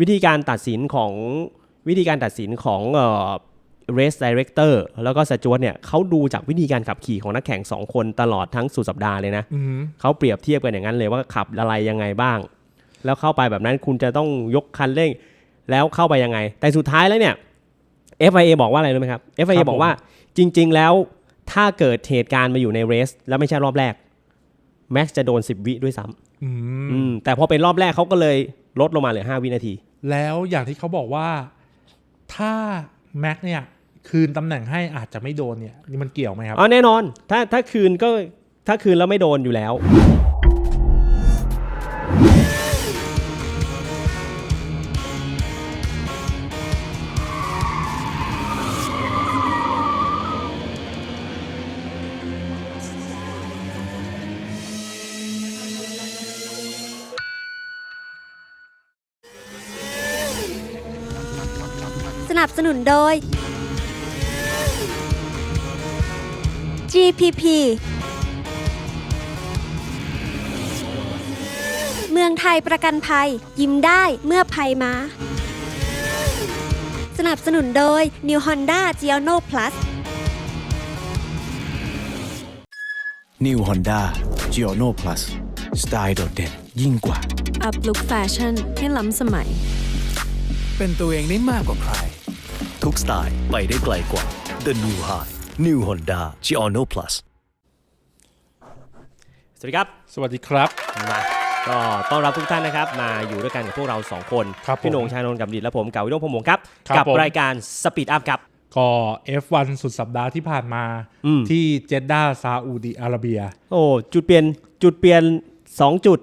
วิธีการตัดสินของวิธีการตัดสินของเอ่อ race director แล้วก็สจวตเนี่ยเขาดูจากวิธีการขับขี่ของนักแข่ง 2 คนตลอดทั้งสุดสัปดาห์เลยนะอืมเขาเปรียบเทียบกันอย่างนั้นเลยว่าขับอะไรยังไงบ้าง แล้วเข้าไปแบบนั้นคุณจะต้องยกคันเร่ง แล้วเข้าไปยังไง แต่สุดท้ายแล้วเนี่ย FIA บอกว่าอะไรรู้ไหมครับ FIA บอกว่าจริง ๆ แล้วถ้าเกิดเหตุการณ์มาอยู่ในเรส แล้วไม่ใช่รอบแรกแม็กซ์จะโดน 10 วิด้วยซ้อืมำอืมแต่พอเป็นรอบแรกเขาก็เลยลดลงมาเหลือ 5 วินาที แล้วอย่างที่เขาบอกว่าถ้าแม็กเนี่ยคืนตำแหน่งให้อาจจะไม่โดนเนี่ยนี่มันเกี่ยวไหมครับ อ๋อแน่นอน ถ้าถ้าคืนก็ถ้าคืนแล้วไม่โดนอยู่แล้ว โดย GPP เมืองไทยประกันภัย ยิ้มได้เมื่อภัยมา สนับสนุนโดย New Honda g i o n o Plus New Honda g i o n o Plus สไตล์โดดเด่นยิ่งกว่า อัพลุคแฟชั่นให้ล้ำสมัย เป็นตัวเองได้มากกว่าใคร ทุกสไตล์ไปได้ไกลกว่า The New High New Honda g i o n o Plus สวัสดีครับ สวัสดีครับมาก็ต้อนรับทุกท่านนะครับ มาอยู่ด้วยกันกับพวกเรา 2 คน ครับผมพี่โหนงชานนท์กับดิดและผมเก่าวิโรจน์พงษ์วงศ์ครับ ครับกัผม รายการ Speed Up ครับ ก็ F1 สุดสัปดาห์ที่ผ่านมาอืม ที่เจดดาซาอุดิอาระเบีย โอ้จุดเปลี่ยนจุดเปลี่ยน 2 จุด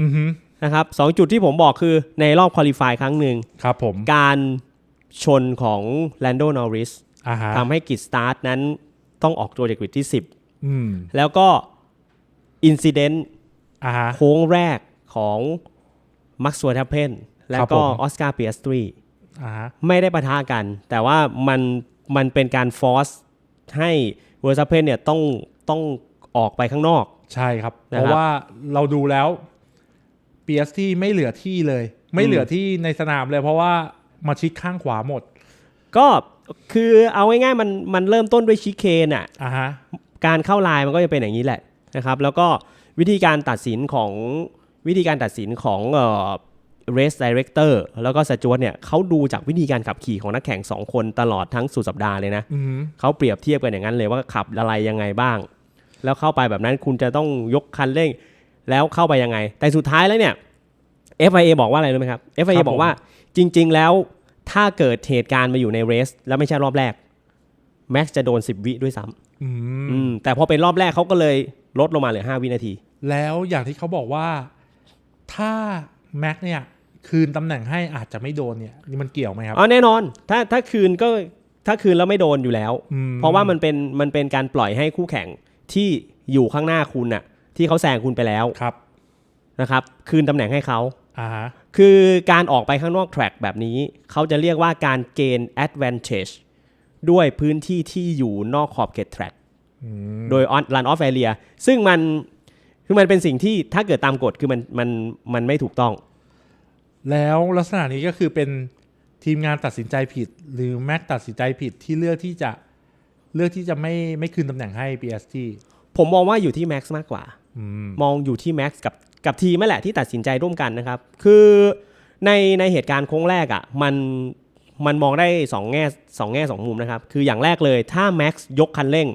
อือฮึนะครับสองจุดที่ผมบอกคือในรอบคอลิฟายครั้งหนึ่ง ครับผม การ ชนของแลนโดนอริสอ่าฮะทำให้กิจสตาร์ทนั้นต้องออกตัวจากกริดที่อืม10 แล้วก็อินซิเดนต์อ่าฮะโค้งแรกของมักซ์ว r ร์ทัพเพนและครับก็ผมออสการ์เปียสตรีอ่าฮะไม่ได้ปะทะกัน แต่ว่ามันมันเป็นการฟอร์สให้เวอร์ซัพเพนเนี่ยต้องต้องออกไปข้างนอก ใช่ครับนะครับเพราะว่าเราดูแล้วเปียสที่ไม่เหลือที่เลย ไม่เหลือที่ในสนามเลย เพราะว่า มาชิดข้างขวาหมด ก็คือเอาง่ายๆมันมันเริ่มต้นด้วยชิคเคนอะอ่าฮะการเข้าลายมันก็จะเป็นอย่างนี้แหละนะครับ แล้วก็วิธีการตัดสินของวิธีการตัดสินของเอ่อ race director แล้วก็สจวตเนี่ยเขาดูจากวิธีการขับขี่ของนักแข่ง 2 คนตลอดทั้งสุดสัปดาห์เลยนะอือฮึเขาเปรียบเทียบกันอย่างนั้นเลยว่าขับอะไรยังไงบ้าง แล้วเข้าไปแบบนั้นคุณจะต้องยกคันเร่ง แล้วเข้าไปยังไง แต่สุดท้ายแล้วเนี่ย FIA บอกว่าอะไรรู้ไหมครับ FIA บอกว่าจริง ๆ แล้วถ้าเกิดเหตุการณ์มาอยู่ในเรส แล้วไม่ใช่รอบแรกแม็กซ์จะโดน 10 วิด้วยซ้ำอืมอืมแต่พอเป็นรอบแรกเขาก็เลยลดลงมาเหลือ 5 วินาที แล้วอย่างที่เขาบอกว่าถ้าแม็กเนี่ยคืนตำแหน่งให้อาจจะไม่โดนเนี่ยนี่มันเกี่ยวไหมครับอ๋อแน่นอน ถ้าถ้าคืนก็ถ้าคืนแล้วไม่โดนอยู่แล้วอืมเพราะว่ามันเป็นมันเป็นการปล่อยให้คู่แข่งที่อยู่ข้างหน้าคุณน่ะ ที่เขาแซงคุณไปแล้วครับนะครับ คืนตำแหน่งให้เขาอ่าฮะ คือการออกไปข้างนอกแทร็กแบบนี้ เขาจะเรียกว่าการเกณฑ์ advantage ด้วยพื้นที่ที่อยู่นอกขอบเขตแทร็กโดย on run off area ซึ่งมันคือมันเป็นสิ่งที่ถ้าเกิดตามกฎคือมันมันมันไม่ถูกต้อง แล้วลักษณะนี้ก็คือเป็นทีมงานตัดสินใจผิด หรือแม็กตัดสินใจผิดที่เลือกที่จะเลือกที่จะไม่ไม่คืนตำแหน่งให้ PST ผมมองว่าอยู่ที่ Max มากกว่าอืมมองอยู่ที่ Max กับ กับทีมนั่นแหละที่ตัดสินใจร่วมกันนะครับ คือในในเหตุการณ์โค้งแรกอะ่ะมันมันมองได้สองแง่สองแง่สองมุมนะครับ คืออย่างแรกเลยถ้า Max ยกคันเร่ง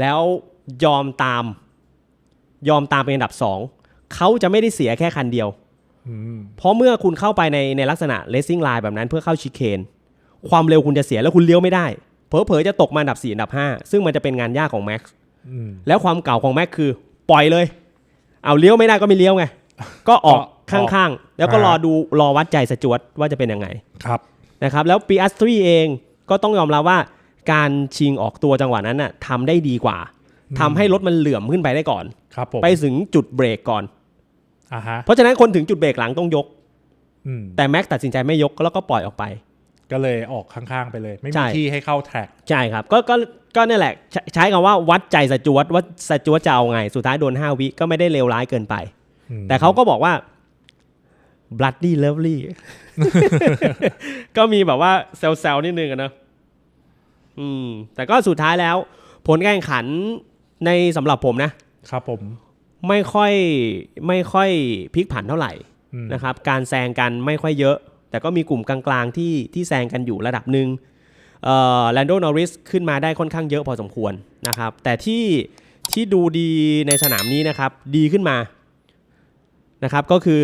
แล้วยอมตาม ยอมตามเป็นอันดับ 2เขาจะไม่ได้เสียแค่คันเดียวอืมเพราะเมื่อคุณเข้าไปในในลักษณะ racing line แบบนั้นเพื่อเข้าชิคเคนความเร็วคุณจะเสียแล้วคุณเลี้ยวไม่ได้เผลอๆจะตกมาอันดับ4อันดับ 5 ซึ่งมันจะเป็นงานยากของ Max อืมแล้วความเก่าของแม็กคือปล่อยเลย เอาเลี้ยวไม่ได้ก็ไม่เลี้ยวไง ก็ออกก็ออกข้างๆ แล้วก็อ่ารอดูรอวัดใจสจวตว่าจะเป็นยังไงครับนะครับ แล้วปีอัสตรีเองก็ต้องยอมรับว่าการชิงออกตัวจังหวะนั้นน่ะทำได้ดีกว่าทำให้รถมันเหลื่อมขึ้นไปได้ก่อนครับผมไปถึงจุดเบรกก่อนอ่าฮะเพราะฉะนั้นคนถึงจุดเบรกหลังต้องยกอืมแต่แม็กตัดสินใจไม่ยกแล้วก็ปล่อยออกไป ก็เลยออกข้างๆไปเลย ไม่ใช่มีที่ให้เข้าแทร็กใช่ครับ ก็ก็ก็นี่นแหละใช้ใช้คำว่าวัดใจสจวตว่าสจวตจะเอาไง สุดท้ายโดน5วิก็ไม่ได้เลวร้ายเกินไป แต่เขาก็บอกว่า bloody lovely ก็มีแบบว่าเซลล์นิดนึงอะนะอืม แต่ก็สุดท้ายแล้ว ผลการแข่งขันในสำหรับผมนะ ครับผม ไม่ค่อยไม่ค่อยพลิกผันเท่าไหร่อืมนะครับ การแซงกันไม่ค่อยเยอะ แต่ก็มีกลุ่มกลางๆที่ที่แซงกันอยู่ระดับหนึ่งเอ่อแลนโดนอริสขึ้นมาได้ค่อนข้างเยอะพอสมควรนะครับ แต่ที่ที่ดูดีในสนามนี้นะครับ ดีขึ้นมานะครับ ก็คือ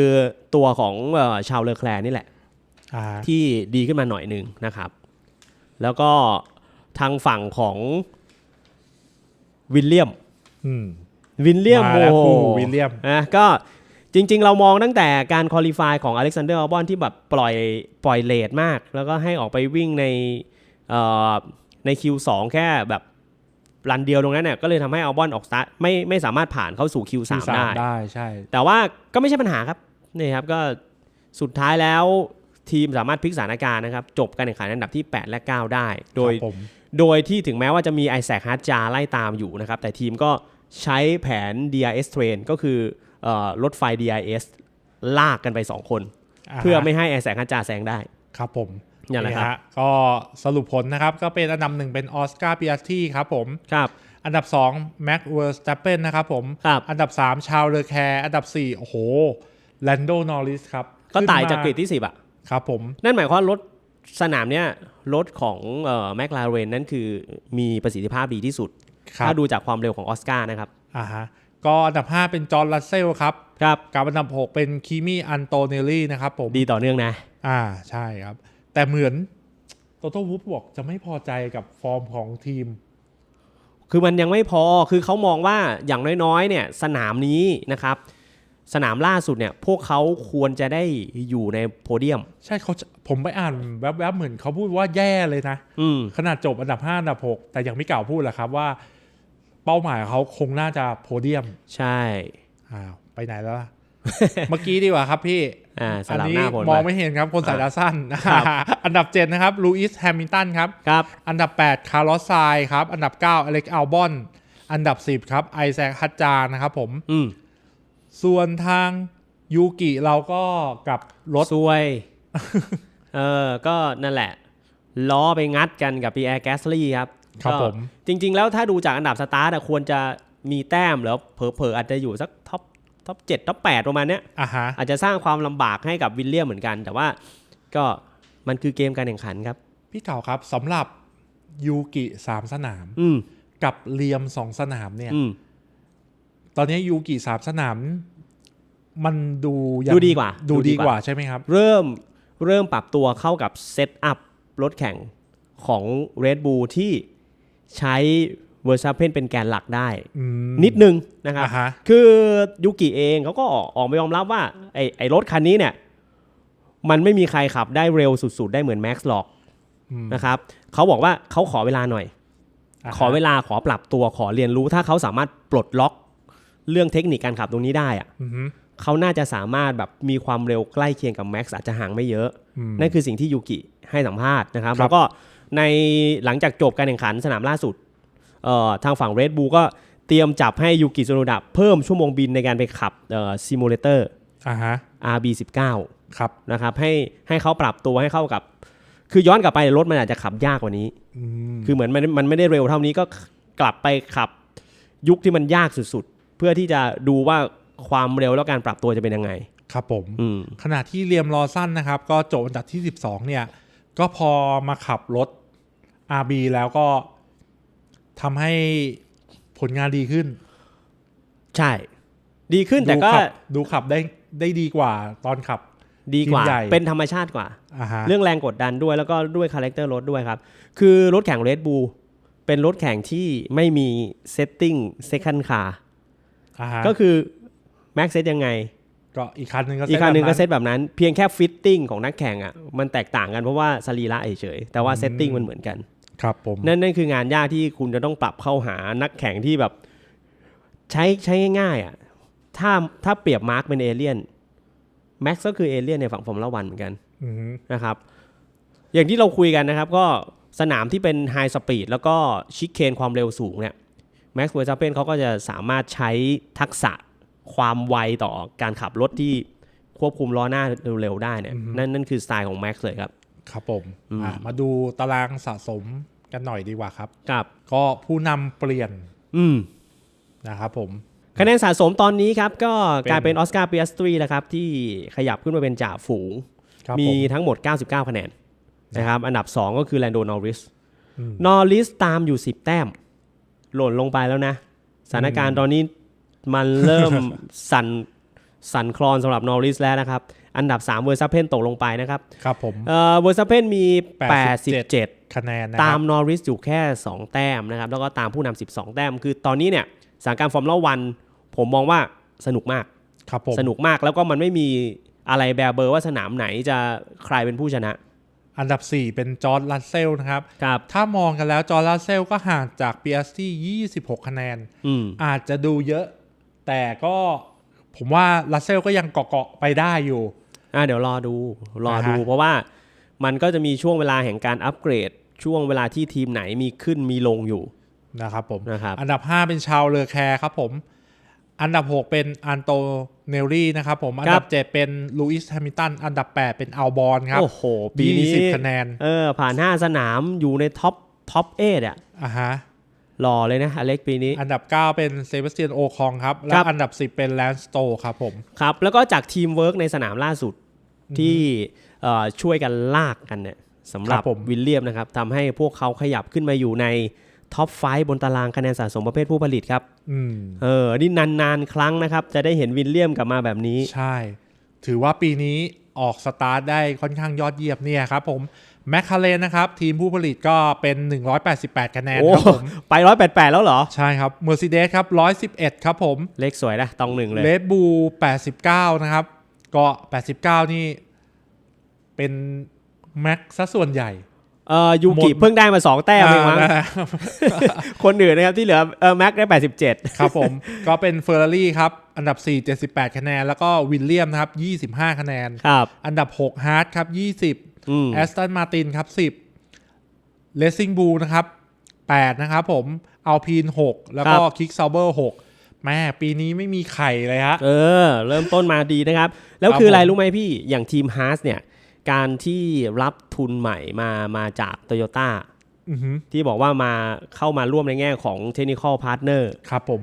ตัวของเอ่อชาวเลอแคลร์นี่แหละอ่าที่ดีขึ้นมาหน่อยหนึ่งนะครับ แล้วก็ทางฝั่งของวิลเลียมอืมวิลเลียมมาแล้วโอ้โหคู่วิลเลียมนะก็ จริง ๆ เรามองตั้งแต่การคอลี่ฟายของอเล็กซานเดอร์อัลบอนที่แบบปล่อยปล่อยเลทมาก แล้วก็ให้ออกไปวิ่งในเอ่อใน Q2 แค่แบบรันเดียวตรงนั้นเนี่ยก็เลยทำให้อัลบอนออกสตาร์ทไม่ไม่สามารถผ่านเข้าสู่ Q3 ที่สาได้มได้ใช่ แต่ว่าก็ไม่ใช่ปัญหาครับนี่ครับก็สุดท้ายแล้วทีมสามารถพลิกสถานการณ์นะครับ จบการแข่งขันอันดับที่ 8 และ 9 ได้ โดยครับผมโดยที่ถึงแม้ว่าจะมีไอแซคฮาร์ดจาไล่ตามอยู่นะครับ แต่ทีมก็ใช้แผน DRS train ก็คือเออ รถไฟ DRS ลากกันไป 2 คนาเพื่อไม่ให้ไอแซคฮาร์ดจาแซงได้ ครับผมนั่นแหละครับฮก็สรุปผลนะครับก็เป็นอันดับหนึ่งเป็นออสการ์ปิอาตี้ครับผมครับอันดับ2แม็กเวอร์ส t ตปเปนนะครับผมครับอันดับ 3 ชาวเลอแคร์ อันดับ 4 โอ้โหแลนโดนอริสครับ ก็ขึ้นตายมจากกริดที่ 10 อะ ครับผม นั่นหมายความว่ารถสนามเนี้ยรถของแมคลาเรนนั่นคือมีประสิทธิภาพดีที่สุดครับถ้าดูจากความเร็วของออสการ์นะครับ อ่าฮะ ก็อันดับ 5 เป็นจอร์นลัสเซลครับครับกับอันดับ 6 เป็นคิมี่อันโตเนลลี่นะครับผมดีต่อเนื่องนะ อ่าใช่ครับ แต่เหมือนโตโต้วูฟบอกจะไม่พอใจกับฟอร์มของทีม คือมันยังไม่พอคือเขามองว่าอย่างน้อยๆ เนี่ยสนามนี้นะครับ สนามล่าสุดเนี่ย พวกเขาควรจะได้อยู่ในโพเดียม ใช่เขาจะผมไปอ่านแวบๆเหมือนเขาพูดว่าแย่เลยนะอืมขนาดจบอันดับ5อันดับ 6 แต่ยังไม่กล่าวพูดแหละครับว่า เป้าหมายเขาคงน่าจะโพเดียม ใช่อ้าวไปไหนแล้วล่ะ เมื่อกี้ดีกว่าครับพี่อ่าสอันลับนี้หน้าผลมองมาไม่เห็นครับคนสายตาสั้นครับอันดับ 7 นะครับลูอิสแฮมิลตันครับครับ อันดับ 8 คาร์ลอสไซครับ อันดับ 9 อเล็กอัลบอน อันดับ 10 ครับไอแซคฮัตจานะครับผมอืมส่วนทางยูกิเราก็กับรถซวย เออ ก็นั่นแหละ ล้อไปงัดกันกับปีแอร์แกสลี่ครับ ครับก็ผมจริง ๆ แล้วถ้าดูจากอันดับสตาร์ทอะควรจะมีแต้มแล้วเผลอๆอาจจะอยู่สักท็อปท็อปเจ็ดท็อปแปดประมาณเนี้ยอะฮะอาจจะสร้างความลำบากให้กับวิลเลียมเหมือนกัน แต่ว่าก็มันคือเกมการแข่งขันครับ พี่เก่าครับสำหรับยูกิสามสนาม อืมกับเลียมสองสนามเนี่ยอืมตอนนี้ยูกิสามสนาม มันดูยังดูดีกว่า ดูดูดีดีกกว่าว่าใช่ไหมครับ เริ่มเริ่มปรับตัวเข้ากับเซตอัพรถแข่งของ Red Bull ที่ ใช้เวอร์ซัพเพนเป็นแกนหลักได้อืมนิดนึงนะครับอ่าฮะคือยูกิเองเขาก็ออกออกมายอมรับว่าไอ้ไอ้รถคันนี้เนี่ย มันไม่มีใครขับได้เร็วสุดๆ ได้เหมือนแม็กซ์หรอกอืมนะครับเขาบอกว่าเขาขอเวลาหน่อยาฮะขอเวลาขอปรับตัวขอเรียนรู้ถ้าเขาสามารถปลดล็อกเรื่องเทคนิคการขับตรงนี้ได้อะอือฮึเขาน่าจะสามารถแบบมีความเร็วใกล้เคียงกับแม็กซ์อาจจะห่างไม่เยอะอืมนั่นคือสิ่งที่ยูกิให้สัมภาษณ์นะครับครับแล้วก็ ในหลังจากจบการแข่งขันสนามล่าสุดเอ่อทางฝั่ง Red Bull ก็เตรียมจับให้ยูกิโซโนดะเพิ่มชั่วโมงบินในการไปขับซิมูเลเตอร์อ่าฮะ RB19 ครับนะครับให้ให้เขาปรับตัวให้เข้ากับ คือย้อนกลับไปรถมันอาจจะขับยากกว่านี้อืมคือเหมือนมันมันไม่ได้เร็วเท่านี้ก็กลับไปขับยุคที่มันยากสุดๆ เพื่อที่จะดูว่าความเร็วแล้วการปรับตัวจะเป็นยังไง ครับผมอืมขณะที่เลียมลอสันนะครับ ก็จบอันดับที่ 12 เนี่ย ก็พอมาขับรถ RB แล้วก็ทำให้ผลงานดีขึ้น ใช่ ดีขึ้นแต่ก็ดูขับดูขับได้ได้ดีกว่าตอนขับดีกว่าทีมใหญ่เป็นธรรมชาติกว่าอ่าฮะเรื่องแรงกดดันด้วยแล้วก็ด้วยคาแรคเตอร์รถด้วยครับ คือรถแข่ง Red Bull เป็นรถแข่งที่ไม่มีเซตติ้งเซคันด์คาร์อ่าฮะก็คือแม็กเซตยังไง ก็อีกคันหนึ่งก็อีกคันหนึ่งก็แบบเซตแบบนั้น เพียงแค่ฟิตติ้งของนักแข่งอะมันแตกต่างกันเพราะว่าสรีระเฉยๆแต่ว่าเซตติ้งมันเหมือนกัน ครับผมนั่นนั่นคืองานยากที่คุณจะต้องปรับเข้าหานักแข่งที่แบบ ใช้ใช้ง่ายๆอะถ้าถ้าเปรียบมาร์กเป็นเอเลี่ยนแม็กซ์ก็คือเอเลี่ยนในฝั่งฟอร์มละวันเหมือนกันอือฮึนะครับ อย่างที่เราคุยกันนะครับ ก็สนามที่เป็นไฮสปีดแล้วก็ชิคเคนความเร็วสูงเนี่ยแม็กซ์เวอร์ซัพเพนเขาก็จะสามารถใช้ทักษะความไวต่อการขับรถที่ควบคุมล้อหน้าเร็วๆได้เนี่ยอือฮึนั่นนั่นคือสไตล์ของแม็กซ์เลยครับ ครับผมอืมอะมาดูตารางสะสมกันหน่อยดีกว่าครับกับ ก็ผู้นำเปลี่ยน อืมนะครับผมคะแนนสะสมตอนนี้ครับ ก็เป็นกลายเป็นออสการ์เปียสตรีแล้วครับ ที่ขยับขึ้นมาเป็นจ่าฝูงครับมีผทั้งหมด 99 คะแนนนะครับ อันดับ 2 ก็คือแลนโดนอริสอืมนอริสตามอยู่ 10 แต้ม หล่นลงไปแล้วนะ สถานการณ์ตอนนี้มันเริ่มสั่นสั่นคลอนสำหรับนอริสแล้วนะครับ อันดับ 3 เวอร์ซัพเพนตกลงไปนะครับครับผมเอ่อเวอร์ซัพเพนมี 87 87คะแนนนะคตารัมบนอริสอยู่แค่ 2 แต้มนะครับแล้วก็ตามผู้นำ12 แต้ม คือตอนนี้เนี่ยสถานการณ์ฟอร์มล่าวัน ผมมองว่าสนุกมากครับผมสนุกมากแล้วก็มันไม่มีอะไรแบร์เบอร์ว่าสนามไหนจะใครเป็นผู้ชนะ อันดับ 4 เป็นจอร์ดลัสเซลนะครับครับ ถ้ามองกันแล้วจอร์ดลัสเซลก็ห่างจากเปียสที่26 คะแนนอืมอาจจะดูเยอะ แต่ก็ผมว่าลัสเซลก็ยังเกาะๆไปได้อยู่ อะเดี๋ยวรอดูรอดูอ่าฮะเพราะว่ามันก็จะมีช่วงเวลาแห่งการอัปเกรด ช่วงเวลาที่ทีมไหนมีขึ้นมีลงอยู่นะครับผมนะครับอันดับ 5 เป็นชาวเลอแคร์ครับผม อันดับ 6 เป็นอันโตเนลลี่นะครับผม อันดับ 7 เป็นลูอิสแฮมิลตันอันดับ 8 เป็นอัลบอนครับโอ้โห ปีนี้20คะแนนเออผ่าน 5 สนามอยู่ในท็อปท็อปเออะอะฮะหล่อเลยนะอเล็กปีนี้ อันดับ 9 เป็นเซบาสเตียนโอคองครับ และครับอันดับ 10 เป็นแลนสโตครับผม ครับ แล้วก็จากทีมเวิร์กในสนามล่าสุด ที่เอ่อช่วยกันลากกันเนี่ยสำหรัครับบผมวิลเลียมนะครับทำให้พวกเขาขยับขึ้นมาอยู่ในท็อปไฟบนตารางคะแนนสะสมประเภทผู้ผลิตครับอืมเออ นี่นานๆ ครั้งนะครับ จะได้เห็นวิลเลียมกลับมาแบบนี้ ใช่ ถือว่าปีนี้ออกสตาร์ทได้ค่อนข้างยอดเยี่ยมเนี่ยครับผมแมคคาเรนนะครับ ทีมผู้ผลิตก็เป็น 188 คะแนนโอ้ครับผม ไปร้อยแปดแปดแล้วเหรอ ใช่ครับ Mercedes ครับ 111 ครับผม เลขสวยนะตองหนึ่งเลยเลดบู89 นะครับ ก็ 89 นี่เป็นแม็กซะส่วนใหญ่เออยูหมกิดเพิ่งได้มา 2 แต้มเองมั้งอ่าคนอื่นนะครับที่เหลือเออแม็กได้ 87 ครับผม ก็เป็นเฟอร์รารี่ครับ อันดับ 4 78 คะแนน แล้วก็วิลเลียมนะครับ 25 คะแนนครับอันดับ 6 ฮาร์ดครับ 20อืมแอสตันมาตินครับ 10เลสซิงบูนะครับ 8 นะครับผมเอาพีน 6 แล้วก็ครับคิกซาเบอร์ 6 แม่ปีนี้ไม่มีไข่เลยฮะ เออ เริ่มต้นมาดีนะครับ แล้วครับคืออะไรผมรู้ไหมพี่อย่างทีมฮาร์สเนี่ย การที่รับทุนใหม่มามาจากโตโยต้าอือหือที่บอกว่ามาเข้ามาร่วมในแง่ของ Technical Partner ครับผม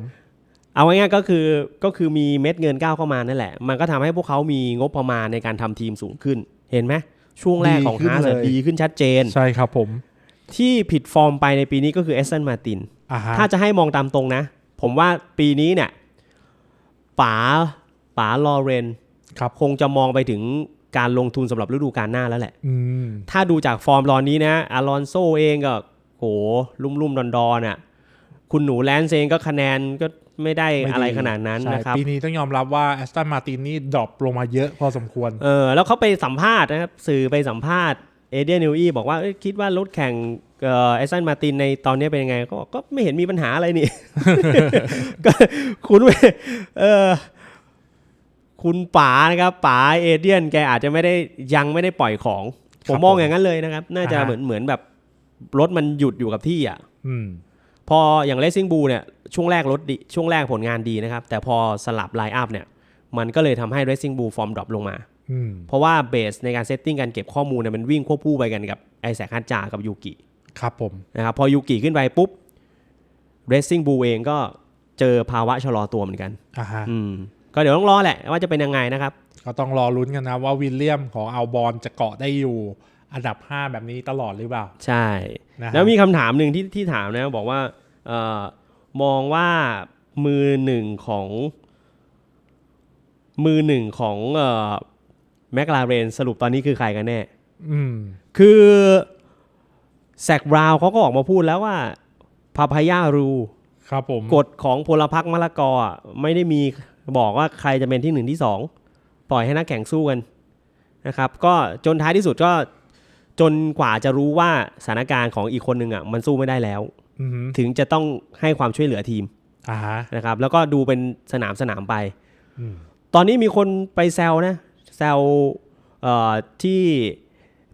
เอาง่ายๆก็คือก็คือมีเม็ดเงินก้าวเข้ามานั่นแหละ มันก็ทำให้พวกเขามีงบประมาณในการทำทีมสูงขึ้น เห็นไหมช่วงแรกของดีขึ้นฮาร์สเลยดีขึ้นชัดเจน ใช่ครับผม ที่ผิดฟอร์มไปในปีนี้ก็คือเอสตันมาตินอ่าฮะถ้าจะให้มองตามตรงนะ ผมว่าปีนี้เนี่ยป๋าป๋าลอเรนครับคงจะมองไปถึงการลงทุนสำหรับฤดูกาลหน้าแล้วแหละอืมถ้าดูจากฟอร์มตอนนี้นะอารอนโซเองก็โหลุ่มลุ่มดอนดอนอะคุณหนูแลนซ์เองก็คะแนนก็ไม่ได้ม่อะไรขนาดนั้นใช่นะครับ ปีนี้ต้องยอมรับว่าแอสตันมาตินนี่ดรอปลงมาเยอะพอสมควร เออแล้วเขาไปสัมภาษณ์นะครับ สื่อไปสัมภาษณ์ เอเดียนิวอีบอกว่าเอ้ยคิดว่ารถแข่งเอ่อเอสตันมาตินในตอนนี้เป็นยังไงก็ก็ไม่เห็นมีปัญหาอะไรนี่ก็คุณเออคุณป๋านะครับป๋าเอเดียนแกอาจจะไม่ได้ยังไม่ได้ปล่อยของ ผมมองอย่างนั้นเลยนะครับ น่าจะอ่าฮะเหมือนเหมือนแบบรถมันหยุดอยู่กับที่อะอืมพออย่างเลสซิ่งบูเนี่ยช่วงแรกรถดีช่วงแรกผลงานดีนะครับ แต่พอสลับไลน์อัพเนี่ย มันก็เลยทำให้ Racing Bull ฟอร์มดรอปลงมาอืม เพราะว่าเบสในการเซตติ้งการเก็บข้อมูลเนี่ยมันวิ่งควบคู่ไปกันกับไอแซคฮัตจากับยูกิครับผมนะครับพอยูกิขึ้นไปปุ๊บ Racing Bull เองก็เจอภาวะชะลอตัวเหมือนกันอ่าฮะอืมก็เดี๋ยวต้องรอแหละว่าจะเป็นยังไงนะครับ ก็ต้องรอลุ้นกันนะว่าวิลเลียมของอัลบอนจะเกาะได้อยู่อันดับ 5 แบบนี้ตลอดหรือเปล่า ใช่นะฮะแล้วมีคำถามหนึ่งที่ที่ถามนะ บอกว่าเออมองว่ามือหนึ่งของ มือหนึ่งของเอ่อ แมคลาเรนสรุปตอนนี้คือใครกันแน่อืมคือแซกบราวน์เขาก็ออกมาพูดแล้วว่าพาพายารูครับผมกฎของพลพรรคมะละกออะไม่ได้มีบอกว่าใครจะเป็นที่หนึ่งที่สองปล่อยให้นักแข่งสู้กันนะครับ ก็จนท้ายที่สุดก็จนกว่าจะรู้ว่าสถานการณ์ของอีกคนหนึ่งอะมันสู้ไม่ได้แล้วอืมถึงจะต้องให้ความช่วยเหลือทีมอ่าฮะนะครับ แล้วก็ดูเป็นสนามสนามไปอืมตอนนี้มีคนไปแซวนะ แซวเอ่อที่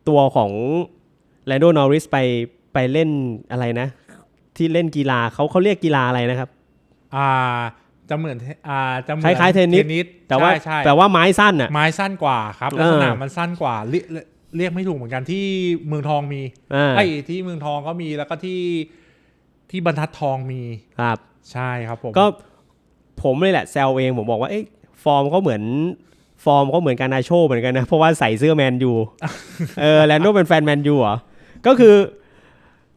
ตัวของแลนโดนอริสไปไปเล่นอะไรนะ ที่เล่นกีฬาเขาเขาเรียกกีฬาอะไรนะครับ อ่าจะเหมือนอ่าจะเหมืคล้ายๆเทนนิสแต่ว่าใช่ใช่แต่ว่าไม้สั้นอะไม้สั้นกว่าครับเออลักษณะมันสั้นกว่าเรียเรียกไม่ถูกเหมือนกันที่เมืองทองมีอ่าไอ้ที่เมืองทองก็มีแล้วก็ที่ที่บรรทัดทองมีครับ ใช่ครับผมก็ผมเลยแหละแซวเองผมบอกว่าเอ๊ะฟอร์มเขาเหมือน ฟอร์มเขาเหมือนการนาโชเหมือนกันนะ เพราะว่าใส่เสื้อแมนยูเออแลนโดเป็นแฟนแมนยูเหรอ ก็คือ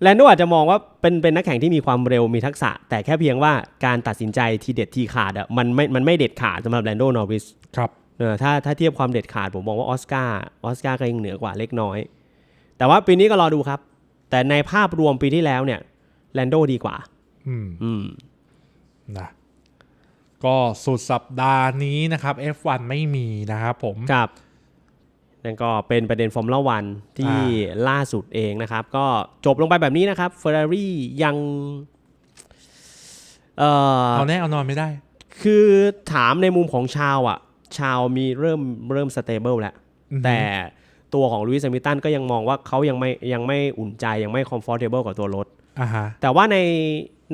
แลนโดอาจจะมองว่าเป็นเป็นนักแข่งที่มีความเร็วมีทักษะ แต่แค่เพียงว่าการตัดสินใจทีเด็ดทีขาดอะมันไม่มันไม่เด็ดขาดสำหรับแลนโดนอริสครับเออถ้าถ้าเทียบความเด็ดขาดผมมองว่าออสการ์ออสการ์ก็ยังเหนือกว่าเล็กน้อย แต่ว่าปีนี้ก็รอดูครับ แต่ในภาพรวมปีที่แล้วเนี่ยแลนโดดีกว่า อืมอืมนะ ก็สุดสัปดาห์นี้นะครับ F1 ไม่มีนะครับผมครับนั่นก็เป็นประเด็นฟอร์มูล่าวันที่ล่าสุดเองนะครับ ก็จบลงไปแบบนี้นะครับเฟอร์รารี่ยังเอ่อเอาแน่เอานอนไม่ได้ คือถามในมุมของชาวอะ ชาวมีเริ่มเริ่มสเตเบิลแล้วอือฮึแต่ตัวของลุยส์แฮมิลตันก็ยังมองว่าเขายังไม่ยังไม่อุ่นใจยังไม่คอมฟอร์ทเบิลกับตัวรถอ่าฮะแต่ว่าใน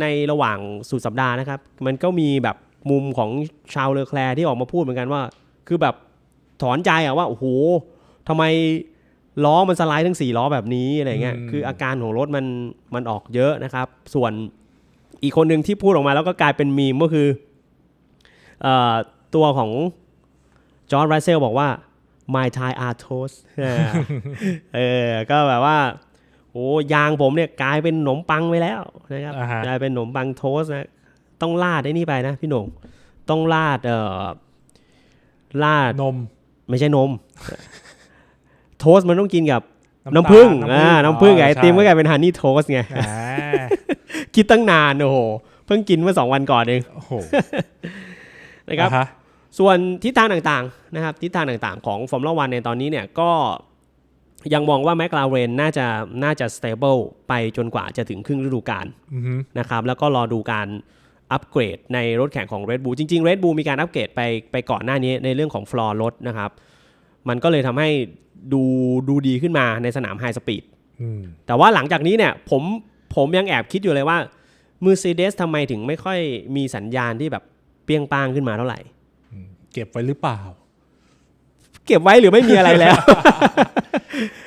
ในระหว่างสุดสัปดาห์นะครับ มันก็มีแบบ มุมของชาวเลอแคลร์ที่ออกมาพูดเหมือนกันว่า คือแบบถอนใจอะว่าโอ้โหทำไมล้อมันสไลด์ทั้งสี่ล้อแบบนี้อะไรเงี้ยอืมคืออาการของรถมันมันออกเยอะนะครับ ส่วนอีกคนหนึ่งที่พูดออกมาแล้วก็กลายเป็นมีมก็คือเอ่อตัวของจอร์ดไรเซลบอกว่า my Thai are toast เออ ก็แบบว่า โอ้ยางผมเนี่ยกลายเป็นขนมปังไปแล้วนะครับอ่าฮะกลายเป็นขนมปังโทสต์นะ ต้องลาดไอ้นี่ไปนะพี่หนุ่มต้องลาดเอ่อลาดนม ไม่ใช่นม โทสต์มันต้องกินกับน้ำตาลน้ำผึ้งน้ำผึ้งอ่าน้ำผึ้งกับไออ๋อติมใช่ก็กลายเป็นฮันนี่โทสต์ไงอ่าคิดตั้งนานโอ้โหเพิ่งกินเมื่อสองวันก่อนเองโอ้โหนะครับอ่าฮะส่วนทิศทางต่างๆนะครับทิศทางต่างๆของฟอร์มูล่าวันในตอนนี้เนี่ยก็ยังมองว่าแมคลาเรนน่าจะน่าจะ stable ไปจนกว่าจะถึงครึ่งฤดูกาลอือฮึนะครับแล้วก็รอดูการ อัปเกรดในรถแข่งของ Red Bull จริงๆ Red Bull มีการอัปเกรดไปไปก่อนหน้านี้ในเรื่องของฟลอร์รถนะครับ มันก็เลยทำให้ดูดูดีขึ้นมาในสนามไฮสปีดอืมแต่ว่าหลังจากนี้เนี่ยผมผมยังแอบคิดอยู่เลยว่า Mercedes ทำไมถึงไม่ค่อยมีสัญญาณที่แบบเปรี้ยงป้างขึ้นมาเท่าไหร่ เก็บไว้หรือเปล่า เก็บไว้หรือไม่มีอะไรแล้ว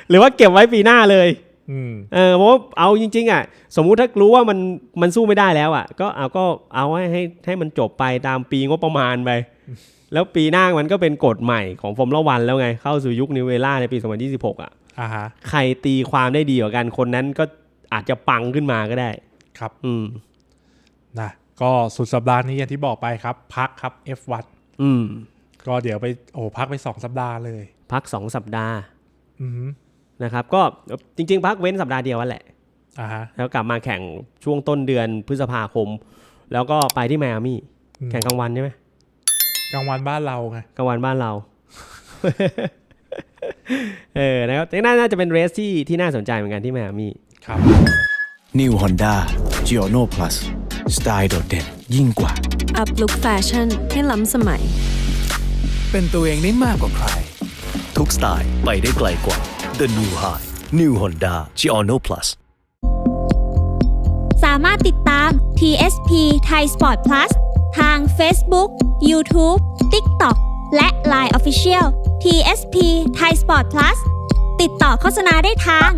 หรือว่าเก็บไว้ปีหน้าเลยอืม เออเพราะว่าเอาจริง ๆ อะ สมมุติถ้ารู้ว่ามันมันสู้ไม่ได้แล้วอะ ก็เอาก็เอาให้ให้ให้มันจบไปตามปีงบประมาณไป แล้วปีหน้ามันก็เป็นกฎใหม่ของฟอร์มละวันแล้วไง เข้าสู่ยุคนิเวล่าในปี 2026 อะอ่าฮะใครตีความได้ดีกว่ากันคนนั้นก็อาจจะปังขึ้นมาก็ได้ ครับ อืมนะก็สุดสัปดาห์นี้อย่างที่บอกไปครับ พักครับ F1 อืม ก็เดี๋ยวไปโอ้พักไปสองสัปดาห์เลย พักสองสัปดาห์ อือฮึ นะครับก็จริงๆ พักเว้นสัปดาห์เดียวนั่นแหละอ่าฮะแล้วกลับมาแข่งช่วงต้นเดือนพฤษภาคม แล้วก็ไปที่ไมอามี่อืมแข่งกลางวันใช่ไหมกลางวันบ้านเราไงกลางวันบ้านเรา เออนะครับแต่น่าน่าจะเป็นเรสที่ที่น่าสนใจเหมือนกันที่ไมอามี่ครับ New Honda g i o n o Plus สไตล์โดดเด่นยิ่งกว่า อัพลุคแฟชั่นให้ล้ำสมัย เป็นตัวเองได้มากกว่าใคร ทุกสไตล์ไปได้ไกลกว่า The New High New Honda g i o n o Plus สามารถติดตาม TSP Thai Sport Plus ทาง Facebook, YouTube, TikTok และ Line Official TSP Thai Sport Plus ติดต่อโฆษณาได้ทาง